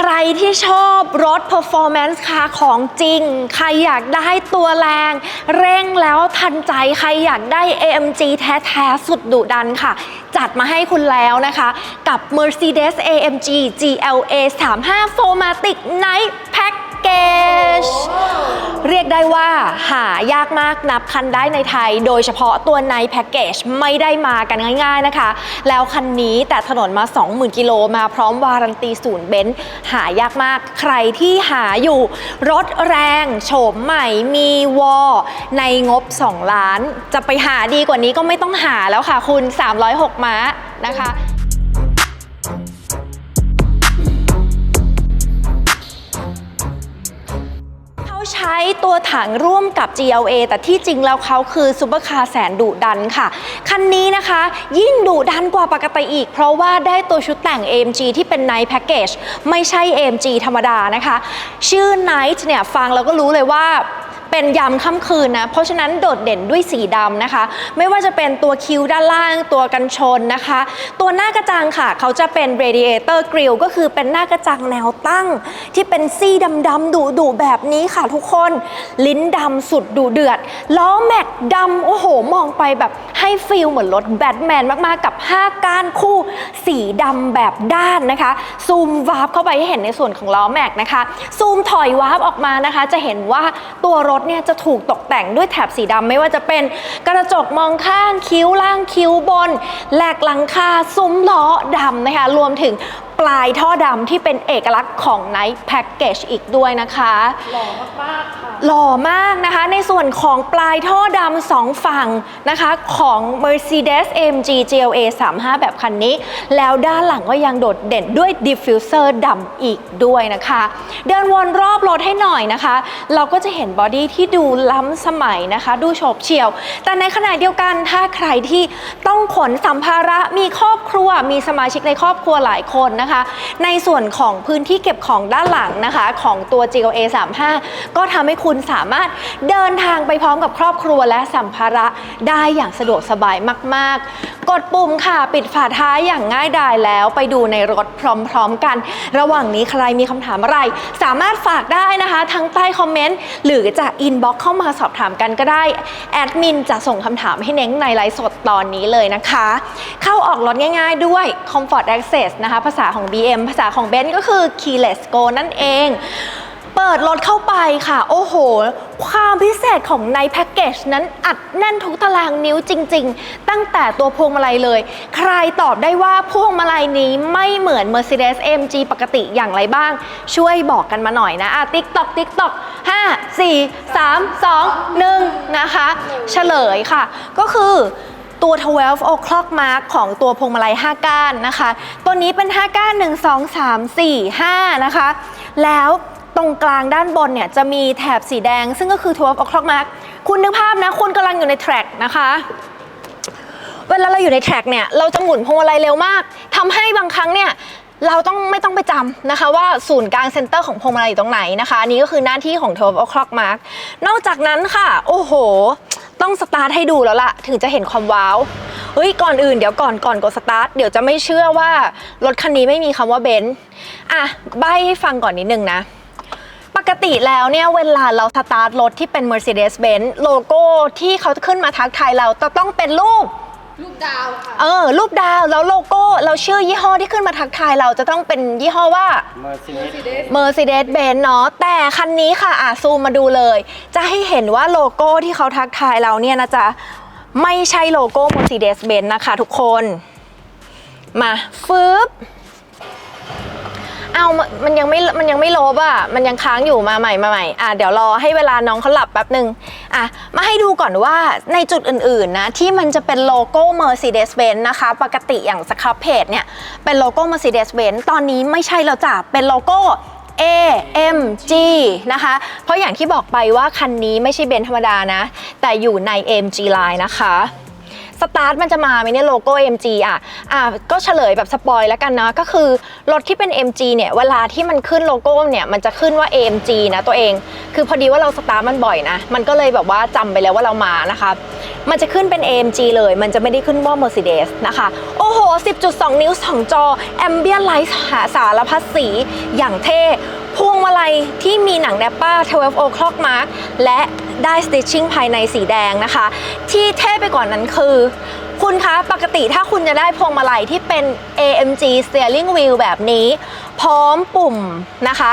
ใครที่ชอบรถ performance car ของจริง ใครอยากได้ตัวแรง เร่งแล้วทันใจ ใครอยากได้ AMG แท้ๆ สุดดุดันค่ะ จัดมาให้คุณแล้วนะคะ กับ Mercedes AMG GLA 35 4matic Night Pack เรียกได้ว่าหายากมากนับคันได้ในไทย โดยเฉพาะตัวในแพ็กเกจไม่ได้มากันง่ายๆนะคะ แล้วคันนี้แต่ถนนมา 20,000 กิโลมาพร้อมวารันตีศูนย์เบนซ์หายากมากใครที่หาอยู่รถแรงโฉมใหม่มีวอในงบ 2 ล้าน จะไปหาดีกว่านี้ก็ไม่ต้องหาแล้วค่ะคุณ 306 ม้านะคะ ใช้ตัวถังร่วมกับ GLA แต่ที่จริงแล้วเขาคือซูเปอร์คาร์แสนดุดันค่ะ คันนี้นะคะ ยิ่งดุดันกว่าปกติอีก เพราะว่าได้ตัวชุดแต่ง AMG ที่เป็น Night Package ไม่ใช่ AMG ธรรมดานะคะ ชื่อ Night เนี่ย ฟังแล้วก็รู้เลยว่า เป็นยำค่ำคืนนะ เพราะฉะนั้นโดดเด่นด้วยสีดำนะคะ ไม่ว่าจะเป็นตัวคิ้วด้านล่างตัวกันชนนะคะ ตัวหน้ากระจังค่ะ เขาจะเป็น radiator grill ก็คือเป็นหน้ากระจังแนวตั้ง ที่เป็นซี่ดำๆดุดุแบบนี้ค่ะทุกคน ลิ้นดำสุดดุเดือด ล้อแม็กดำโอ้โห มองไปแบบให้ฟีลเหมือนรถแบทแมนมากๆ กับ 5 ก้านคู่ สีดำแบบด้านนะคะ ซูมวาร์ปเข้าไปให้เห็นในส่วนของล้อแม็กนะคะ ซูมถอยวาร์ปออกมานะคะ จะเห็นว่าตัวรถเนี่ยจะถูกตกแต่งด้วยแถบสีดำไม่ว่าจะเป็นกระจกมองข้างคิ้วล่างคิ้วบน แหลกหลังคาซุ้มล้อดำนะคะรวมถึง ปลายท่อดำที่เป็นเอกลักษณ์ของ Night Package อีกด้วยนะคะ หล่อมากๆค่ะ หล่อมากนะคะในส่วนของปลายท่อดำสองฝั่งนะคะของ Mercedes AMG GLA 35 แบบคันนี้ แล้วด้านหลังก็ยังโดดเด่นด้วย diffuser ดำอีกด้วยนะคะ เดินวนรอบรถให้หน่อยนะคะ เราก็จะเห็นบอดี้ที่ดูล้ำสมัยนะคะ ดูโฉบเฉี่ยว แต่ในขณะเดียวกันถ้าใครที่ต้องขนสัมภาระมีครอบครัวมีสมาชิกในครอบครัวหลายคนนะคะในส่วนของพื้นที่เก็บของด้านหลังนะคะ ของตัว GLA 35 ก็ทำให้คุณสามารถเดินทางไปพร้อมกับครอบครัวและสัมภาระได้อย่างสะดวกสบายมาก ๆ กดปุ่มค่ะปิดฝาท้ายอย่างง่ายดายแล้วไปดูในรถพร้อม ๆ กัน ระหว่างนี้ใครมีคำถามอะไร สามารถฝากได้นะคะทั้งใต้คอมเมนต์หรือจะอินบ็อกเข้ามาสอบถามกันก็ได้ แอดมินจะส่งคำถามให้เน้งในไลฟ์สดตอนนี้เลยนะคะ เข้าออกรถง่าย ๆ ด้วย Comfort Access นะคะ ภาษาของของ BM ภาษาของ b e n z ก็คือ Keyless Go นั่นเอง เปิดรถเข้าไปค่ะ โอ้โห ความพิเศษของในแพ็กเกจนั้นอัดแน่นทุกตารางนิ้วจริง ๆ ตั้งแต่ตัวพวงมาลัยเลย ใครตอบได้ว่าพวงมาลัยนี้ไม่เหมือน Mercedes AMG ปกติอย่างไรบ้าง ช่วยบอกกันมาหน่อยนะอะติ๊กตอกติ๊กตอก5 4 3 2 1นะคะ เฉลยค่ะ ก็คือ ตัว 12 o'clock mark ของตัวพวงมาลัย 5 ก้านนะคะ ตัวนี้เป็น 5 ก้าน 1 2 3 4 5 นะคะ แล้วตรงกลางด้านบนเนี่ยจะมีแถบสีแดง ซึ่งก็คือ 12 o'clock mark คุณนึกภาพนะ คุณกำลังอยู่ในแทร็กนะคะเวลาเราอยู่ในแทร็กเนี่ยเราจะหมุนพวงมาลัยเร็วมากทำให้บางครั้งเนี่ยเราต้องไม่ต้องไปจำนะคะว่าศูนย์กลางเซ็นเตอร์ของพวงมาลัยอยู่ตรงไหนนะคะ อันนี้ก็คือหน้าที่ของ12 o'clock mark นอกจากนั้นค่ะ โอ้โห ต้องสตาร์ทให้ดูแล้วล่ะ ถึงจะเห็นความว้าวเฮ้ยก่อนอื่นเดี๋ยวก่อนก่อนกดสตาร์ทเดี๋ยวจะไม่เชื่อว่ารถคันนี้ไม่มีคำว่าเบนซ์อะใบให้ฟังก่อนนิดนึงนะปกติแล้วเนี่ยเวลาเราสตาร์ทรถที่เป็น Mercedes-Benz โลโก้ที่เขาขึ้นมาทักทายเราจะต้องเป็นรูป ลูกดาวค่ะ เออ รูปดาวแล้วโลโก้เราชื่อยี่ห้อที่ขึ้นมาทักทายเราจะต้องเป็นยี่ห้อว่า Mercedes Mercedes-Benz เนาะแต่คันนี้ค่ะ อะ ซูมมาดูเลย จะให้เห็นว่าโลโก้ที่เขาทักทายเราเนี่ยนะจ๊ะ ไม่ใช่โลโก้ Mercedes-Benz นะคะทุกคน มาฟึบ เอามันยังไม่มันยังไม่ลบอะมันยังค้างอยู่มาใหม่มาใหม่อะเดี๋ยวรอให้เวลาน้องเขาหลับแป๊บหนึ่งอะมาให้ดูก่อนว่าในจุดอื่นๆนะที่มันจะเป็นโลโก้ Mercedes-Benz นะคะ ปกติอย่างสครับเพจเนี่ยเป็นโลโก้ Mercedes-Benz ตอนนี้ไม่ใช่แล้วจ้ะเป็นโลโก้ AMG นะคะ เพราะอย่างที่บอกไปว่าคันนี้ไม่ใช่เบนธรรมดานะ แต่อยู่ใน AMG Line นะคะ สตาร์ทมันจะมาไหมเนี่ยโลโก้ MG อะอะก็เฉลยแบบสปอยแล้วกันนะ ก็คือรถที่เป็น MG เนี่ยเวลาที่มันขึ้นโลโก้เนี่ยมันจะขึ้นว่า AMG นะตัวเอง คือพอดีว่าเราสตาร์ทมันบ่อยนะ มันก็เลยแบบว่าจำไปแล้วว่าเรามานะคะมันจะขึ้นเป็น AMG เลย มันจะไม่ได้ขึ้นว่า Mercedes นะคะ โอ้โห 10.2 นิ้ว 2 จอ Ambient Light หาสารพัดสี อย่างเท่ พวงมาลัยที่มีหนังแนปป้า 12 o'clock mark และได้ stitching ภายในสีแดงนะคะ ที่เท่ไปกว่านั้นคือ คุณคะปกติถ้าคุณจะได้พวงมาลัยที่เป็น AMG steering wheel แบบนี้ พร้อมปุ่มนะคะ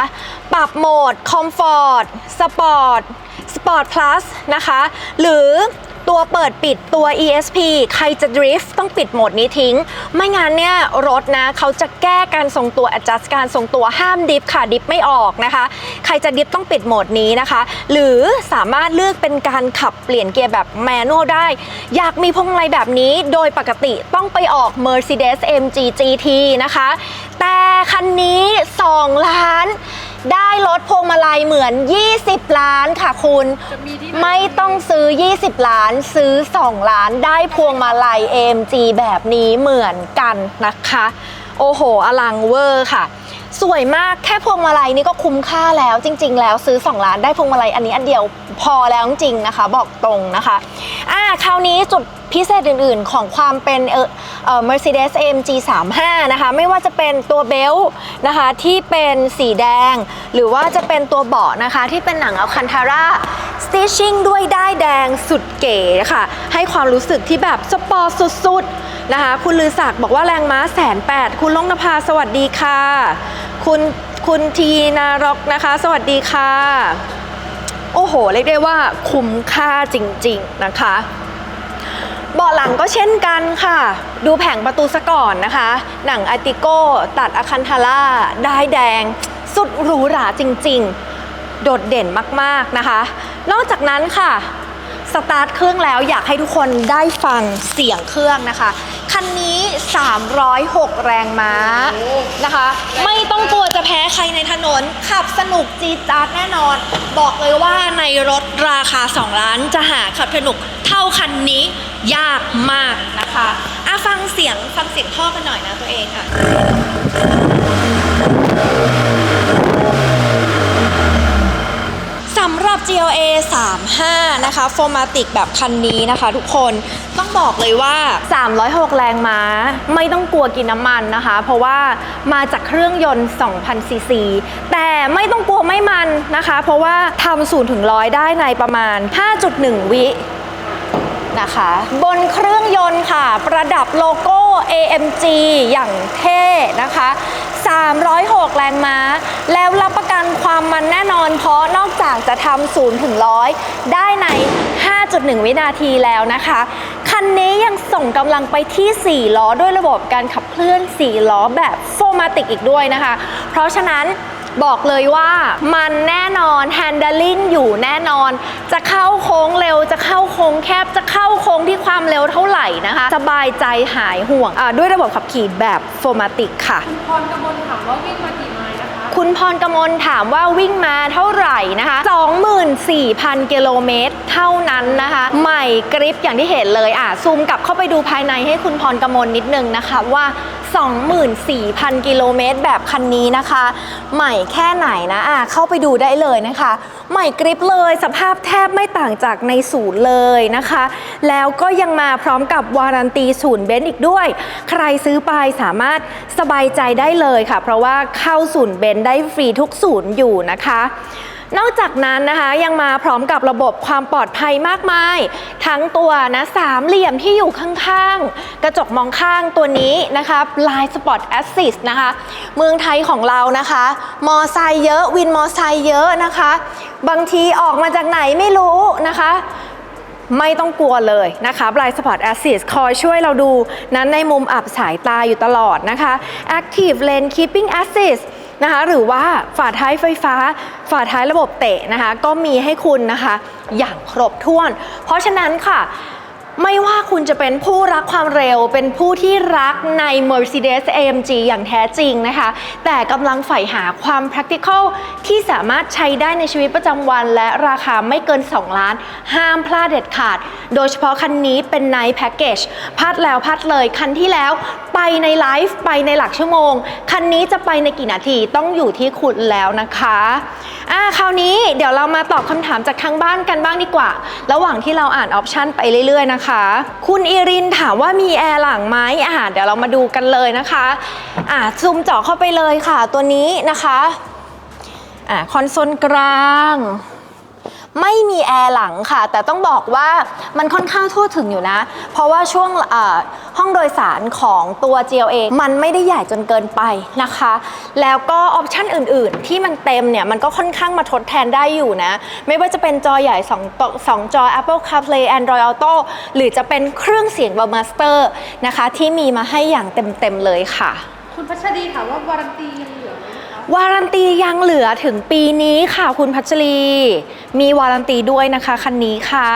ปรับโหมด Comfort Sport Sport Plus นะคะ หรือ ตัวเปิดปิดตัว ESP ใครจะดริฟต์ต้องปิดโหมดนี้ทิ้ง ไม่งั้นเนี่ยรถนะเขาจะแก้การทรงตัว adjust การทรงตัวห้ามดิฟค่ะดิฟไม่ออกนะคะ ใครจะดิฟต้องปิดโหมดนี้นะคะ หรือสามารถเลือกเป็นการขับเปลี่ยนเกียร์แบบแมนนวลได้ อยากมีพวงมาลัยแบบนี้โดยปกติต้องไปออก Mercedes MG GT นะคะ แต่คันนี้ 2 ล้าน ได้รถพวงมาลัยเหมือน 20 ล้านค่ะคุณจะมีที่ไหนไม่ต้องซื้อ 20 ล้านซื้อ 2 ล้านได้พวงมาลัย AMG แบบนี้เหมือนกันนะคะ โอ้โห อลังเวอร์ค่ะ สวยมากแค่พวงมาลัยนี่ก็คุ้มค่าแล้วจริง ๆ แล้วซื้อ2ล้านได้พวงมาลัยอันนี้อันเดียวพอแล้วจริงๆนะคะ บอกตรงนะคะอ่าคราวนี้จุดพิเศษอื่นๆ ของความเป็นเออเออ Mercedes AMG 35นะคะไม่ว่าจะเป็นตัวเบลต์นะคะที่เป็นสีแดง หรือว่าจะเป็นตัวเบาะนะคะ ที่เป็นหนังอัลคันทาร่า Stitching ด้วยด้ายแดงสุดเก๋ค่ะ ให้ความรู้สึกที่แบบสปอร์ตสุดๆนะคะ คุณลือศักดิ์บอกว่าแรงม้าแสนแปดคุณลงนภาสวัสดีค่ะ คุณคุณทีนารกนะคะ สวัสดีค่ะ โอ้โห เรียกได้ว่าคุ้มค่าจริง ๆ นะคะเบาะหลังก็เช่นกันค่ะ ดูแผงประตูซะก่อนนะคะ หนังอาร์ติโก้ตัดอาคันทาร่าได้แดง สุดหรูหราจริง ๆ โดดเด่นมาก ๆ นะคะ นอกจากนั้นค่ะ สตาร์ทเครื่องแล้วอยากให้ทุกคนได้ฟังเสียงเครื่องนะคะ คันนี้ 306 แรงม้านะคะ ไม่ต้องกลัวจะแพ้ใครในถนน ขับสนุกจีดจาดแน่นอน บอกเลยว่าในรถราคา 2 ล้านจะหาขับสนุกเท่าคันนี้ยากมากนะคะอะฟังเสียงฟังเสียงท่อกันหน่อยนะตัวเองค่ะำหรับ GLA 35 นะคะ โฟมาติกแบบคันนี้นะคะทุกคน ต้องบอกเลยว่า 306 แรงม้า ไม่ต้องกลัวกินน้ำมันนะคะ เพราะว่ามาจากเครื่องยนต์2,000ซีซี แต่ไม่ต้องกลัวไม่มันนะคะ เพราะว่าทำ0ถึง100ได้ในประมาณ 5.1 วินะคะบนเครื่องยนต์ค่ะ ประดับโลโก้ AMG อย่างเท่นะคะ 306 แรงม้า แล้วรับประกันความมันแน่นอน เพราะนอกจากจะทำ0ถึง100 ได้ใน 5.1 วินาทีแล้วนะคะ คันนี้ยังส่งกำลังไปที่ 4 ล้อด้วยระบบการขับเคลื่อน 4 ล้อแบบโฟมาติกอีกด้วยนะคะ เพราะฉะนั้น บอกเลยว่ามันแน่นอน handling อยู่แน่นอน จะเข้าโค้งเร็ว จะเข้าโค้งแคบ จะเข้าโค้งที่ความเร็วเท่าไหร่นะคะ สบายใจหายห่วงอ่าด้วยระบบขับขี่แบบโฟมาติกค่ะพรกมลถามว่าวิ่งมากี่ไมล์นะคะ คุณพรกมลถามว่าวิ่งมาเท่าไหร่นะคะ 24,000 กิโลเมตรเท่านั้นนะคะ ใหม่กริปอย่างที่เห็นเลยอะซูมกลับเข้าไปดูภายในให้คุณพรกมลนิดนึงนะคะว่า24,000 กิโลเมตรแบบคันนี้นะคะ ใหม่แค่ไหนนะอะเข้าไปดูได้เลยนะคะ ใหม่กริปเลยสภาพแทบไม่ต่างจากในศูนย์เลยนะคะ แล้วก็ยังมาพร้อมกับวารันตีศูนย์เบนซ์อีกด้วย ใครซื้อไปสามารถสบายใจได้เลยค่ะ เพราะว่าเข้าศูนย์เบนซ์ได้ฟรีทุกศูนย์อยู่นะคะ นอกจากนั้นนะคะยังมาพร้อมกับระบบความปลอดภัยมากมาย ทั้งตัวนะสามเหลี่ยมที่อยู่ข้างๆ กระจกมองข้างตัวนี้นะคะ Line Spot Assist นะคะ เมืองไทยของเรานะคะ มอไซค์เยอะวินมอไซค์เยอะนะคะ บางทีออกมาจากไหนไม่รู้นะคะไม่ต้องกลัวเลยนะคะ Blind Spot Assist คอยช่วยเราดูนั้นในมุมอับสายตาอยู่ตลอดนะคะ Active Lane Keeping Assist นะคะหรือว่าฝาท้ายไฟฟ้า ฝาท้ายระบบเตะนะคะก็มีให้คุณนะคะอย่างครบถ้วน เพราะฉะนั้นค่ะ ไม่ว่าคุณจะเป็นผู้รักความเร็ว เป็นผู้ที่รักใน Mercedes AMG อย่างแท้จริงนะคะ แต่กำลังใฝ่หาความ practical ที่สามารถใช้ได้ในชีวิตประจำวัน และราคาไม่เกิน 2 ล้าน ห้ามพลาดเด็ดขาด โดยเฉพาะคันนี้เป็น Night Package พลาดแล้วพลาดเลยคันที่แล้วไปในไลฟ์ไปในหลักชั่วโมง คันนี้จะไปในกี่นาทีต้องอยู่ที่คุณแล้วนะคะอ่าคราวนี้เดี๋ยวเรามาตอบคำถามจากทางบ้านกันบ้างดีกว่า ระหว่างที่เราอ่านออปชันไปเรื่อยๆนะคะ คุณอีรินถามว่ามีแอร์หลังไหมอ่าเดี๋ยวเรามาดูกันเลยนะคะอ่าซูมเจาะเข้าไปเลยค่ะ ตัวนี้นะคะอ่าคอนโซลกลาง ไม่มีแอร์หลังค่ะ แต่ต้องบอกว่ามันค่อนข้างทั่วถึงอยู่นะ เพราะว่าช่วงห้องโดยสารของตัว GLA มันไม่ได้ใหญ่จนเกินไปนะคะ แล้วก็ออปชันอื่น ๆ ที่มันเต็มเนี่ย มันก็ค่อนข้างมาทดแทนได้อยู่นะ ไม่ว่าจะเป็นจอใหญ่2ต่อ2จอ Apple CarPlay Android Auto หรือจะเป็นเครื่องเสียง b บ m a s t e r นะคะ ที่มีมาให้อย่างเต็ม ๆ เลยค่ะ คุณพัชรีถามว่าวารันตียัง วารันตียังเหลือถึงปีนี้ค่ะคุณพัชรี มีวารันตีด้วยนะคะคันนี้ค่ะ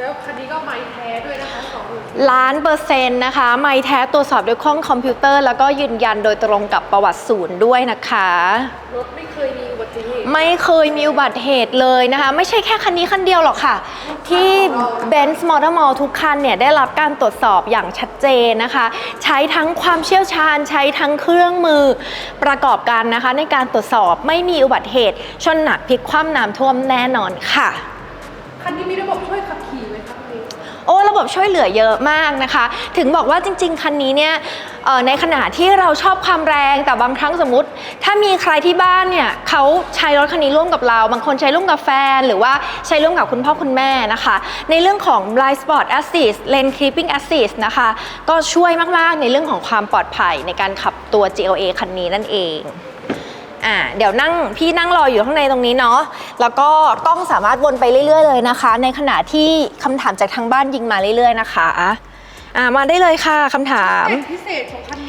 แล้วคันนี้ก็ไม้แท้ด้วยนะคะสองหมื่นล้านเปอร์เซ็นต์นะคะ ไม่แท้ตรวจสอบด้วยข้องคอมพิวเตอร์ แล้วก็ยืนยันโดยตรงกับประวัติศูนย์ด้วยนะคะ รถไม่เคยมีอุบัติเหตุ ไม่เคยมีอุบัติเหตุเลยนะคะ ไม่ใช่แค่คันนี้คันเดียวหรอกค่ะ ที่ Benz Motor Mall ทุกคันเนี่ย ได้รับการตรวจสอบอย่างชัดเจนนะคะ ใช้ทั้งความเชี่ยวชาญใช้ทั้งเครื่องมือประกอบกันนะคะ ในการตรวจสอบไม่มีอุบัติเหตุ ชนหนักพลิกคว่ำน้ำท่วมแน่นอนค่ะ คันนี้มีระบบช่วยขับ โอ้ระบบช่วยเหลือเยอะมากนะคะ ถึงบอกว่าจริง ๆ คันนี้เนี่ยในขณะที่เราชอบความแรงแต่บางครั้งสมมติ ถ้ามีใครที่บ้านเนี่ยเขาใช้รถคันนี้ร่วมกับเรา บางคนใช้ร่วมกับแฟน หรือว่าใช้ร่วมกับคุณพ่อคุณแม่นะคะ ในเรื่องของ Blind Spot Assist Lane Keeping Assist นะคะ ก็ช่วยมาก ๆ ในเรื่องของความปลอดภัยในการขับตัว GLA คันนี้นั่นเอง อ่าเดี๋ยวนั่งพี่นั่งรออยู่ข้างในตรงนี้เนาะแล้วก็กล้องสามารถวนไปเรื่อย ๆ เลยนะคะ ในขณะที่คำถามจากทางบ้านยิงมาเรื่อย ๆ นะคะอ่ามาได้เลยค่ะคำถาม พิเศษของคัน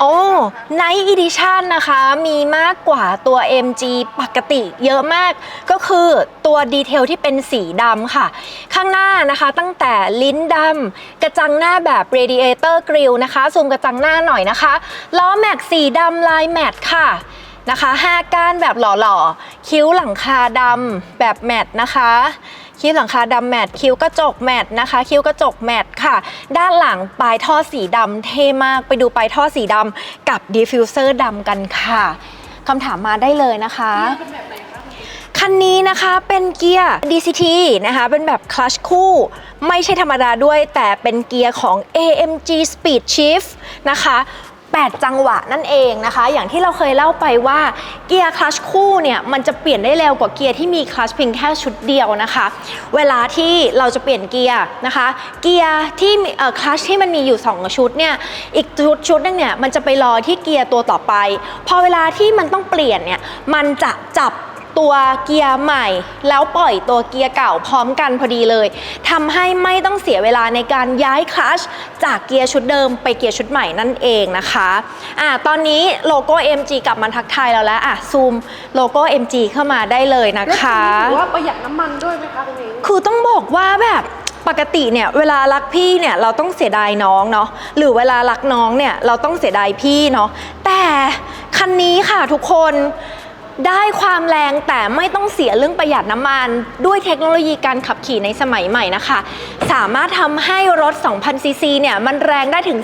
โอ้ไหมคะ Night Edition นะคะ มีมากกว่าตัว MG ปกติเยอะมาก ก็คือตัวดีเทลที่เป็นสีดำค่ะ ข้างหน้านะคะตั้งแต่ลิ้นดำกระจังหน้าแบบ Radiator Grille นะคะ ซูมกระจังหน้าหน่อยนะคะล้อแม็กสีดำลายแมตค่ะนะคะห้าก้านแบบหล่อๆ คิ้วหลังคาดำแบบแมตนะคะ คิ้วหลังคาดำแมตต์คิ้วกระจกแมตต์นะคะ คิ้วกระจกแมตต์ค่ะ ด้านหลังปลายท่อสีดำเท่มากไปดูปลายท่อสีดำกับดิฟฟิวเซอร์ดำกันค่ะคำถามมาได้เลยนะคะคันนี้นะคะเป็นเกียร์ DCT นะคะ เป็นแบบคลัชคู่ ไม่ใช่ธรรมดาด้วยแต่เป็นเกียร์ของ AMG Speed Shift นะคะ 8 จังหวะนั่นเองนะคะ อย่างที่เราเคยเล่าไปว่าเกียร์คลัชคู่เนี่ยมันจะเปลี่ยนได้เร็วกว่าเกียร์ที่มีคลัชเพียงแค่ชุดเดียวนะคะ เวลาที่เราจะเปลี่ยนเกียร์นะคะ เกียร์ที่เอ่อคลัชที่มันมีอยู่ 2 ชุดเนี่ยอีกชุดชุดนึงเนี่ยมันจะไปรอที่เกียร์ตัวต่อไป พอเวลาที่มันต้องเปลี่ยนเนี่ยมันจะจับ ตัวเกียร์ใหม่ แล้วปล่อยตัวเกียร์เก่าพร้อมกันพอดีเลยทำให้ไม่ต้องเสียเวลาในการย้ายคลัชจากเกียร์ชุดเดิมไปเกียร์ชุดใหม่นั่นเองนะคะอ่าตอนนี้โลโก้ MG กลับมาทักทายเราแล้วอะซูมโลโก้ MG เข้ามาได้เลยนะรถคะคันนี้ถือว่าประหยัดน้ำมันด้วยไหมคะคุณเองคือต้องบอกว่าแบบปกติเนี่ยเวลารักพี่เนี่ยเราต้องเสียดายน้องเนาะหรือเวลารักน้องเนี่ยเราต้องเสียดายพี่เนาะแต่คันนี้ค่ะทุกคน ได้ความแรงแต่ไม่ต้องเสียเรื่องประหยัดน้ำมัน ด้วยเทคโนโลยีการขับขี่ในสมัยใหม่นะคะ สามารถทำให้รถ 2,000 ซีซีเนี่ย มันแรงได้ถึง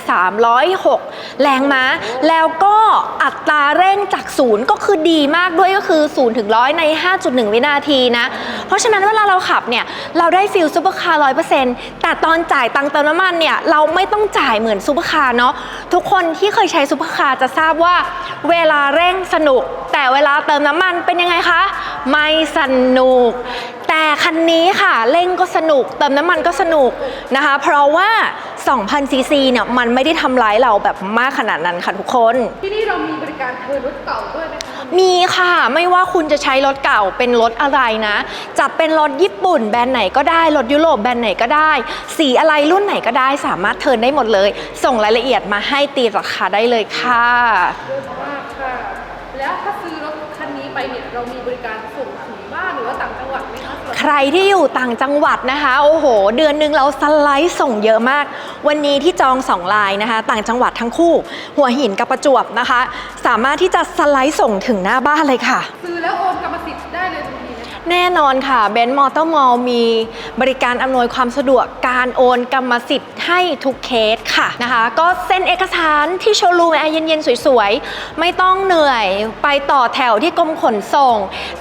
306 แรงม้า แล้วก็อัตราเร่งจากศูนย์ก็คือดีมากด้วยก็คือ0ถึงร้อยใน 5.1 วินาทีนะ เพราะฉะนั้นเวลาเราขับเนี่ย เราได้ฟิลซูเปอร์คาร์ร้อยเปอร์เซ็นต์แต่ตอนจ่ายตังค์เติมน้ำมันเนี่ย เราไม่ต้องจ่ายเหมือนซูเปอร์คาร์เนาะทุกคนที่เคยใช้ซูเปอร์คาร์จะทราบว่าเวลาเร่งสนุก แต่เวลาเติมน้ำมันเป็นยังไงคะ ไม่สนุก แต่คันนี้ค่ะเร่งก็สนุก เติมน้ำมันก็สนุกนะคะ เพราะว่า 2,000ซีซีเนี่ยมันไม่ได้ทำร้ายเราแบบมากขนาดนั้นค่ะทุกคน ที่นี่เรามีบริการเทิร์นรถเก่าด้วยไหมคะมีค่ะไม่ว่าคุณจะใช้รถเก่าเป็นรถอะไรนะ จะเป็นรถญี่ปุ่นแบรนด์ไหนก็ได้ รถยุโรปแบรนด์ไหนก็ได้ สีอะไรรุ่นไหนก็ได้สามารถเทิร์นได้หมดเลย ส่งรายละเอียดมาให้ตีราคาได้เลยค่ะเย อะมากค่ะแล้วถ้าซื้อรถคันคันนี้ไปเนี่ยเรามีบริการส่งถึงบ้านหรือว่าต่างจังหวัดไหมคะสำหรับใครที่อยู่ต่างจังหวัดนะคะ โอ้โห เดือนหนึงเราสไลด์ส่งเยอะมาก วันนี้ที่จองสองลายนะคะ ต่างจังหวัดทั้งคู่ หัวหินกับประจวบนะคะ สามารถที่จะสไลด์ส่งถึงหน้าบ้านเลยค่ะ ซื้อแล้วโอนกรร แน่นอนค่ะเบนซ์มอเตอร์มอลมีบริการอำนวยความสะดวกการโอนกรรมสิทธิ์ให้ทุกเคสค่ะนะคะ ก็เซ็นเอกสารที่โชว์รูมแอร์เย็นๆ สวยๆ ไม่ต้องเหนื่อยไปต่อแถวที่กรมขนส่ง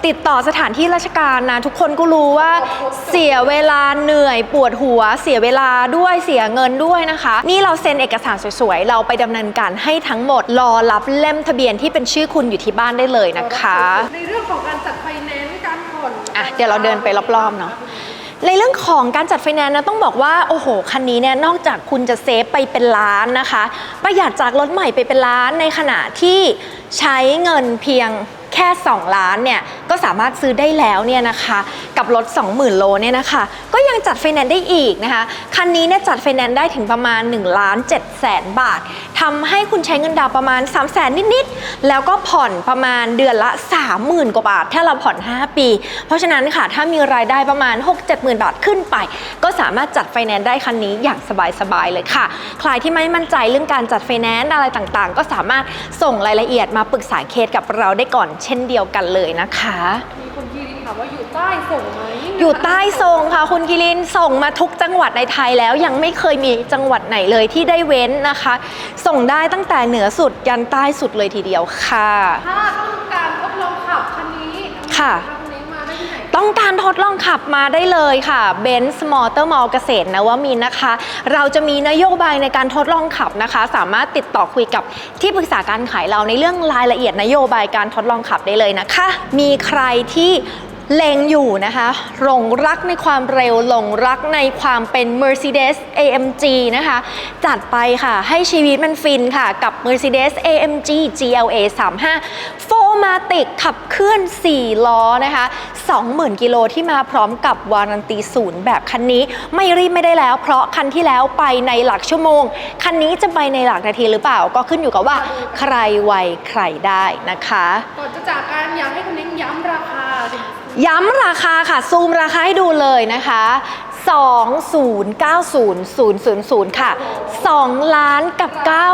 ติดต่อสถานที่ราชการนะ ทุกคนก็รู้ว่าเสียเวลาเหนื่อยปวดหัว เสียเวลาด้วยเสียเงินด้วยนะคะ นี่เราเซ็นเอกสารสวยๆ เราไปดำเนินการให้ทั้งหมดรอรับเล่มทะเบียนที่เป็นชื่อคุณอยู่ที่บ้านได้เลยนะคะ ในเรื่องของการจัดไฟแน เดี๋ยวเราเดินไปรอบๆเนาะในเรื่องของการจัดไฟแนนซ์นะต้องบอกว่าโอ้โหคันนี้เนี่ยนอกจากคุณจะเซฟไปเป็นล้านนะคะ ประหยัดจากรถใหม่ไปเป็นล้านในขณะที่ใช้เงินเพียงแค่ 2 ล้านเนี่ยก็สามารถซื้อได้แล้วเนี่ยนะคะกับรถ 20,000 โลเนี่ยนะคะก็ยังจัดไฟแนนซ์ได้อีกนะคะ คันนี้เนี่ยจัดไฟแนนซ์ได้ถึงประมาณ1ล้าน7แสนบาท ทำให้คุณใช้เงินดาวประมาณ 3 0 0แสนนิดๆ แล้วก็ผ่อนประมาณเดือนละ 30,000 กว่าบาท ถ้าเราผ่อน 5 ปี เพราะฉะนั้นค่ะ ถ้ามีรายได้ประมาณ 6 7 0,000 บาทขึ้นไป ก็สามารถจัดไฟแนนซ์ได้คันนี้อย่างสบายๆ เลยค่ะ ใครที่ไม่มั่นใจเรื่องการจัดไฟแนนซ์อะไรต่างๆ ก็สามารถส่งรายละเอียดมาปรึกษาเคสกับเราได้ก่อนเช่นเดียวกันเลยนะคะ มีคนที่ดินถามว่าอยู่ใต้ส่งไหม อยู่ใต้ทรงค่ะคุณกิรินส่งมาทุกจังหวัดในไทยแล้วยังไม่เคยมีจังหวัดไหนเลยที่ได้เว้นนะคะ ส่งได้ตั้งแต่เหนือสุดยันใต้สุดเลยทีเดียวค่ะถ้าต้องการทดลองขับคันนี้ค่ะคันนี้มาได้ที่ไหนต้องการทดลองขับมาได้เลยค่ะเบนซ์มอเตอร์มอลเกษตรนวมินทร์นะคะ เราจะมีนโยบายในการทดลองขับนะคะ สามารถติดต่อคุยกับที่ปรึกษาการขายเราในเรื่องรายละเอียดนโยบายการทดลองขับได้เลยนะคะ มีใครที่ เลงอยู่นะคะหลงรักในความเร็วหลงรักในความเป็น Mercedes AMG นะคะ จัดไปค่ะให้ชีวิตมันฟินค่ะ กับ Mercedes AMG GLA 35 4 m a t i c ขับเคลื่อน 4 ล้อนะคะ 20,000 กิโลที่มาพร้อมกับวารันตีศูนย์แบบคันนี้ไม่รีบไม่ได้แล้ว เพราะคันที่แล้วไปในหลักชั่วโมง คันนี้จะไปในหลักนาทีหรือเปล่าก็ขึ้นอยู่กับว่าใครไวใครได้นะคะ ก่อนจะจากการอยากให้คุณเน้นย้ำราคา ย้ำราคาค่ะ ซูมราคาให้ดูเลยนะคะ 2090000 ค่ะ 2 ล้านกับ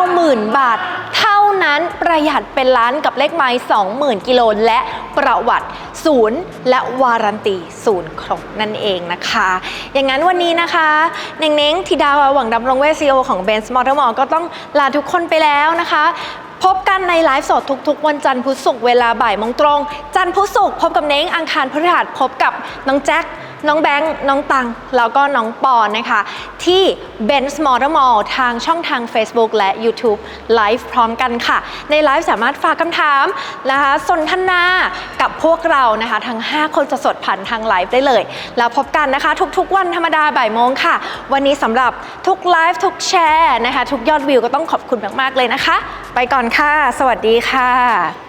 90,000 บาท เท่านั้นประหยัดเป็นล้านกับเลขไม้20,000 กิโลและประวัติศูนย์และวารันตีศูนย์ครบนั่นเองนะคะ อย่างนั้นวันนี้นะคะเน่งเน้งธิดาหวังดำรงเวชซีโอของ b e n z Motor Mall ก็ต้องลาทุกคนไปแล้วนะคะ พบกันในไลฟ์สดทุกๆ วันจันทร์พุธศุกร์เวลาบ่ายโมงตรง จันทร์พุธศุกร์พบกับเน้งอังคารพฤหัสพบกับน้องแจ็ค น้องแบงค์ น้องตัง แล้วก็น้องปอนนะคะ ที่ Benz Motor Mall ทางช่องทาง Facebook และ YouTube ไลฟ์พร้อมกันค่ะ ในไลฟ์สามารถฝากคำถามนะคะ สนทนากับพวกเรานะคะ ทั้ง 5 คนสดๆผ่านทางไลฟ์ได้เลย แล้วพบกันนะคะ ทุกๆ วันธรรมดาบ่ายโมงค่ะ วันนี้สำหรับทุกไลฟ์ทุกแชร์นะคะ ทุกยอดวิวก็ต้องขอบคุณมากๆเลยนะคะ ไปก่อนค่ะ สวัสดีค่ะ